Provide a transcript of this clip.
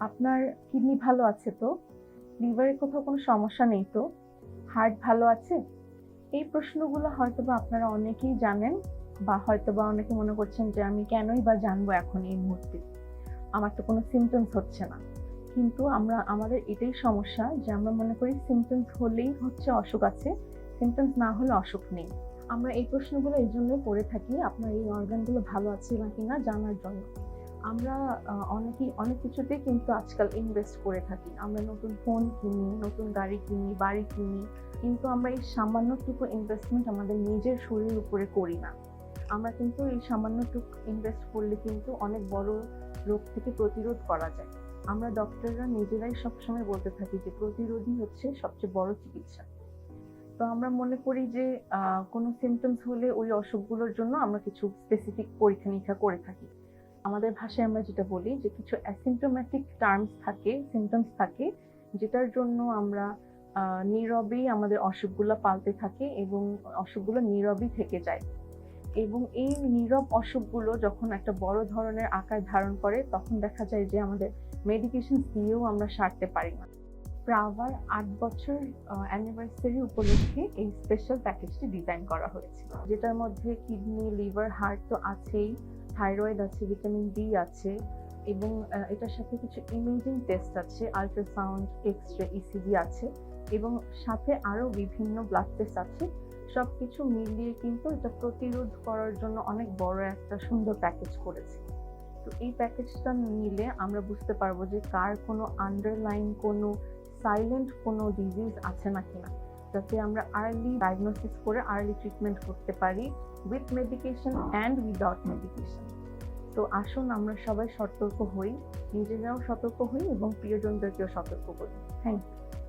আপনার কিডনি ভালো আছে তো? লিভারে কোথাও কোনো সমস্যা নেই তো? হার্ট ভালো আছে? এই প্রশ্নগুলো হয়তো বা আপনারা অনেকেই জানেন বা হয়তো বা অনেকে মনে করছেন যে আমি কেনই বা জানব এখন এই মুহূর্তে? আমার তো কোনো সিমটমস হচ্ছে না। কিন্তু আমরা, আমাদের এটাই সমস্যা যে আমরা মনে করি সিমটমস হলেই হচ্ছে অসুখ আছে সিমটমস না হলে অসুখ নেই। আমরা এই প্রশ্নগুলো এই জন্যই করে থাকি, আপনার এই অর্গানগুলো ভালো আছে নাকি না জানার জন্য। আমরা অনেকেই, অনেক কিছুতে কিন্তু আজকাল ইনভেস্ট করে থাকি। আমরা নতুন ফোন কিনি, নতুন গাড়ি কিনি, বাড়ি কিনি, কিন্তু আমরা এই সামান্যটুকু ইনভেস্টমেন্ট আমাদের নিজের শরীরের উপরে করি না। আমরা কিন্তু এই সামান্যটুকু ইনভেস্ট করলে কিন্তু অনেক বড় রোগ থেকে প্রতিরোধ করা যায়। আমরা ডক্টররা নিজেরাই সবসময় বলতে থাকি যে প্রতিরোধই হচ্ছে সবচেয়ে বড় চিকিৎসা। তো আমরা মনে করি যে কোনো সিমটমস হলে ওই অসুখগুলোর জন্য আমরা কিছু স্পেসিফিক পরীক্ষা নিরীক্ষা করে থাকি। আমাদের ভাষায় আমরা যেটা বলি যে কিছু অ্যাসিমটোম্যাটিক টার্মস থাকে সিমটমস থাকে, যেটার জন্য আমরা নীরবেই আমাদের অসুখগুলো পালতে থাকে এবং অসুখগুলো নীরবই থেকে যায়। এবং এই নীরব অসুখগুলো যখন একটা বড় ধরনের আকার ধারণ করে, তখন দেখা যায় যে আমাদের মেডিকেশন দিয়েও আমরা সারতে পারি না। প্রাভার আট বছর অ্যানিভার্সারি উপলক্ষে এই স্পেশাল প্যাকেজটি ডিজাইন করা হয়েছে যেটার মধ্যে কিডনি লিভার হার্ট তো আছেই। থাইরয়েড আছে ভিটামিন ডি আছে এবং এটার সাথে কিছু ইমেজিং টেস্ট আছে আলট্রাসাউন্ড এক্স রে ইসিজি আছে এবং সাথে আরও বিভিন্ন ব্লাড টেস্ট আছে। সব কিছু মিলিয়ে কিন্তু এটা প্রতিরোধ করার জন্য অনেক বড় একটা সুন্দর প্যাকেজ করেছে। তো এই প্যাকেজটা নিলে আমরা বুঝতে পারব যে কার কোনো আন্ডারলাইন কোনো সাইলেন্ট কোনো ডিজিজ আছে নাকি না। যাতে আমরা আর্লি ডায়াগনোসিস করে আর্লি ট্রিটমেন্ট করতে পারি with medication and without medication তো আসুন আমরা সবাই সতর্ক হই, নিজেরাও সতর্ক হই এবং প্রিয়জনদেরকেও সতর্ক করি। Thank you